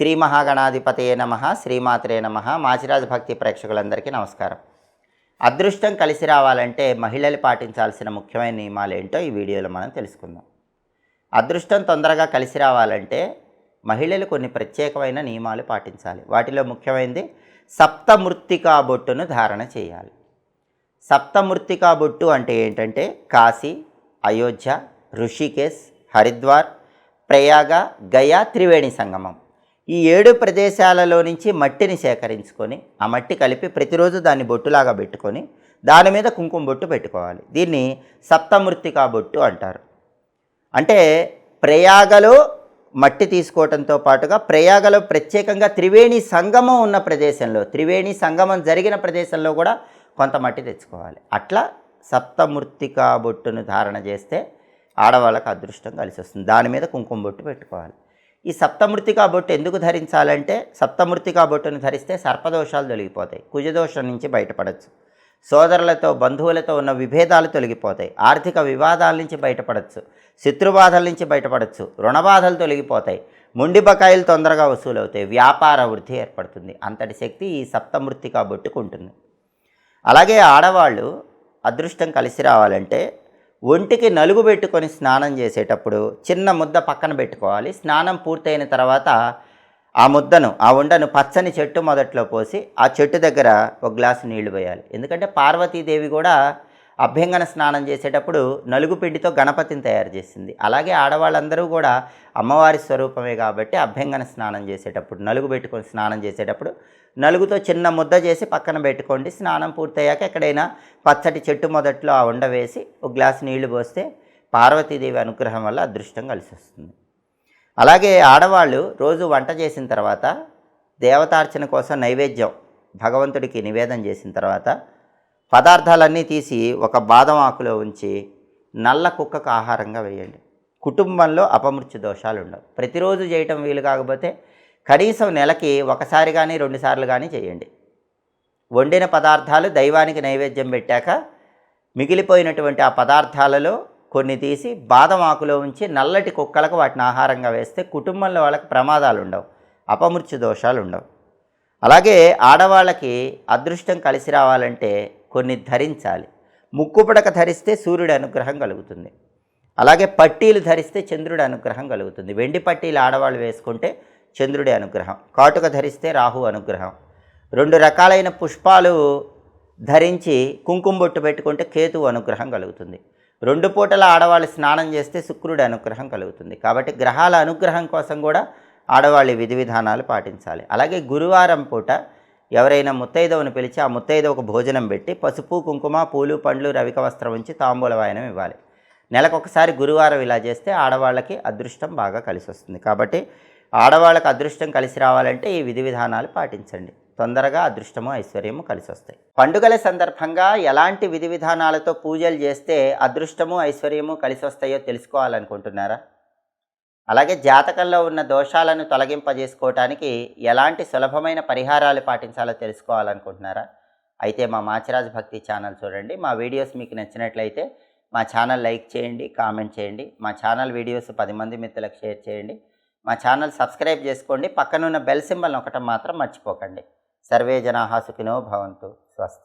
శ్రీ మహాగణాధిపతయే నమ శ్రీమాత్రే నమ. మాచిరాజు భక్తి ప్రేక్షకులందరికీ నమస్కారం. అదృష్టం కలిసి రావాలంటే మహిళలు పాటించాల్సిన ముఖ్యమైన నియమాలు ఏంటో ఈ వీడియోలో మనం తెలుసుకుందాం. అదృష్టం తొందరగా కలిసి రావాలంటే మహిళలు కొన్ని ప్రత్యేకమైన నియమాలు పాటించాలి. వాటిలో ముఖ్యమైనది సప్తమృత్తికా బొట్టును ధారణ చేయాలి. సప్తమృత్తికా బొట్టు అంటే ఏంటంటే కాశీ అయోధ్య ఋషికేశ్ హరిద్వార్ ప్రయాగ గయా త్రివేణి సంగమం. ఈ ఏడు ప్రదేశాలలో నుంచి మట్టిని సేకరించుకొని ఆ మట్టి కలిపి ప్రతిరోజు దాన్ని బొట్టులాగా పెట్టుకొని దాని మీద కుంకుమ బొట్టు పెట్టుకోవాలి. దీన్ని సప్తమృత్తికా బొట్టు అంటారు. అంటే ప్రయాగలో మట్టి తీసుకోవటంతో పాటుగా ప్రయాగలో ప్రత్యేకంగా త్రివేణి సంగమం ఉన్న ప్రదేశంలో త్రివేణి సంగమం జరిగిన ప్రదేశంలో కూడా కొంత మట్టి తెచ్చుకోవాలి. అట్లా సప్తమృత్తికా బొట్టును ధారణ చేస్తే ఆడవాళ్ళకు అదృష్టం కలిసి వస్తుంది దాని మీద కుంకుమ బొట్టు పెట్టుకోవాలి. ఈ సప్తమృతికా బొట్టు ఎందుకు ధరించాలంటే సప్తమృతికా బొట్టును ధరిస్తే సర్పదోషాలు తొలగిపోతాయి కుజదోషం నుంచి బయటపడచ్చు. సోదరులతో బంధువులతో ఉన్న విభేదాలు తొలగిపోతాయి ఆర్థిక వివాదాల నుంచి బయటపడచ్చు శత్రుబాధల నుంచి బయటపడచ్చు రుణబాధలు తొలగిపోతాయి మొండి బకాయిలు తొందరగా వసూలవుతాయి వ్యాపార వృద్ధి ఏర్పడుతుంది. అంతటి శక్తి ఈ సప్తమృతికా బొట్టుకు ఉంటుంది. అలాగే ఆడవాళ్ళు అదృష్టం కలిసి రావాలంటే ఒంటికి నలుగు పెట్టుకొని స్నానం చేసేటప్పుడు చిన్న ముద్ద పక్కన పెట్టుకోవాలి. స్నానం పూర్తయిన తర్వాత ఆ ముద్దను ఆ ఉండను పచ్చని చెట్టు మొదట్లో పోసి ఆ చెట్టు దగ్గర ఒక గ్లాసు నీళ్ళు పోయాలి. ఎందుకంటే పార్వతీదేవి కూడా అభ్యంగన స్నానం చేసేటప్పుడు నలుగు పిండితో గణపతిని తయారు చేసింది. అలాగే ఆడవాళ్ళందరూ కూడా అమ్మవారి స్వరూపమే కాబట్టి అభ్యంగన స్నానం చేసేటప్పుడు నలుగు పెట్టుకొని స్నానం చేసేటప్పుడు నలుగుతో చిన్న ముద్ద చేసి పక్కన పెట్టుకోండి. స్నానం పూర్తయ్యాక ఎక్కడైనా పచ్చటి చెట్టు మొదట్లో ఆ ఉండ వేసి ఒక గ్లాసు నీళ్ళు పోస్తే పార్వతీదేవి అనుగ్రహం వల్ల అదృష్టం కలిసి వస్తుంది. అలాగే ఆడవాళ్ళు రోజు వంట చేసిన తర్వాత దేవతార్చన కోసం నైవేద్యం భగవంతుడికి నివేదన చేసిన తర్వాత పదార్థాలన్నీ తీసి ఒక బాదం ఆకులో ఉంచి నల్ల కుక్కకు ఆహారంగా వేయండి. కుటుంబంలో అపమృత్యు దోషాలు ఉండవు ప్రతిరోజు చేయటం వీలు కాకపోతే కనీసం నెలకి ఒకసారి కానీ రెండుసార్లు కానీ చేయండి. వండిన పదార్థాలు దైవానికి నైవేద్యం పెట్టాక మిగిలిపోయినటువంటి ఆ పదార్థాలలో కొన్ని తీసి బాదం ఆకులో ఉంచి నల్లటి కుక్కలకు వాటిని ఆహారంగా వేస్తే కుటుంబంలో వాళ్ళకి ప్రమాదాలు ఉండవు అపమృత్యు దోషాలు ఉండవు అలాగే ఆడవాళ్ళకి అదృష్టం కలిసి రావాలంటే కొన్ని ధరించాలి. ముక్కుపుడక ధరిస్తే సూర్యుడి అనుగ్రహం కలుగుతుంది. అలాగే పట్టీలు ధరిస్తే చంద్రుడి అనుగ్రహం కలుగుతుంది. వెండి పట్టీలు ఆడవాళ్ళు వేసుకుంటే చంద్రుడి అనుగ్రహం. కాటుక ధరిస్తే రాహు అనుగ్రహం. రెండు రకాలైన పుష్పాలు ధరించి కుంకుమ బొట్టు పెట్టుకుంటే కేతువు అనుగ్రహం కలుగుతుంది. రెండు పూటల ఆడవాళ్ళు స్నానం చేస్తే శుక్రుడి అనుగ్రహం కలుగుతుంది. కాబట్టి గ్రహాల అనుగ్రహం కోసం కూడా ఆడవాళ్ళ విధి విధానాలు పాటించాలి. అలాగే గురువారం పూట ఎవరైనా ముత్తైదవను పిలిచి ఆ ముత్తైదవకు భోజనం పెట్టి పసుపు కుంకుమ పూలు పండ్లు రవిక వస్త్రం ఉంచి తాంబూల వాయనం ఇవ్వాలి. నెలకొకసారి గురువారం ఇలా చేస్తే ఆడవాళ్ళకి అదృష్టం బాగా కలిసి వస్తుంది కాబట్టి ఆడవాళ్ళకి అదృష్టం కలిసి రావాలంటే ఈ విధి విధానాలు పాటించండి. తొందరగా అదృష్టము ఐశ్వర్యము కలిసి వస్తాయి పండుగల సందర్భంగా ఎలాంటి విధి విధానాలతో పూజలు చేస్తే అదృష్టము ఐశ్వర్యము కలిసి వస్తాయో తెలుసుకోవాలనుకుంటున్నారా? అలాగే జాతకంలో ఉన్న దోషాలను తొలగింపజేసుకోవటానికి ఎలాంటి సులభమైన పరిహారాలు పాటించాలో తెలుసుకోవాలనుకుంటున్నారా? అయితే మా మాచిరాజ్ భక్తి ఛానల్ చూడండి. మా వీడియోస్ మీకు నచ్చినట్లయితే మా ఛానల్ లైక్ చేయండి కామెంట్ చేయండి. మా ఛానల్ వీడియోస్ పది మంది మిత్రులకు షేర్ చేయండి. మా ఛానల్ సబ్స్క్రైబ్ చేసుకోండి. పక్కనున్న బెల్ సింబల్ ఒకటం మాత్రం మర్చిపోకండి. సర్వే జనాహా సుఖినో భవంతు. స్వస్తి.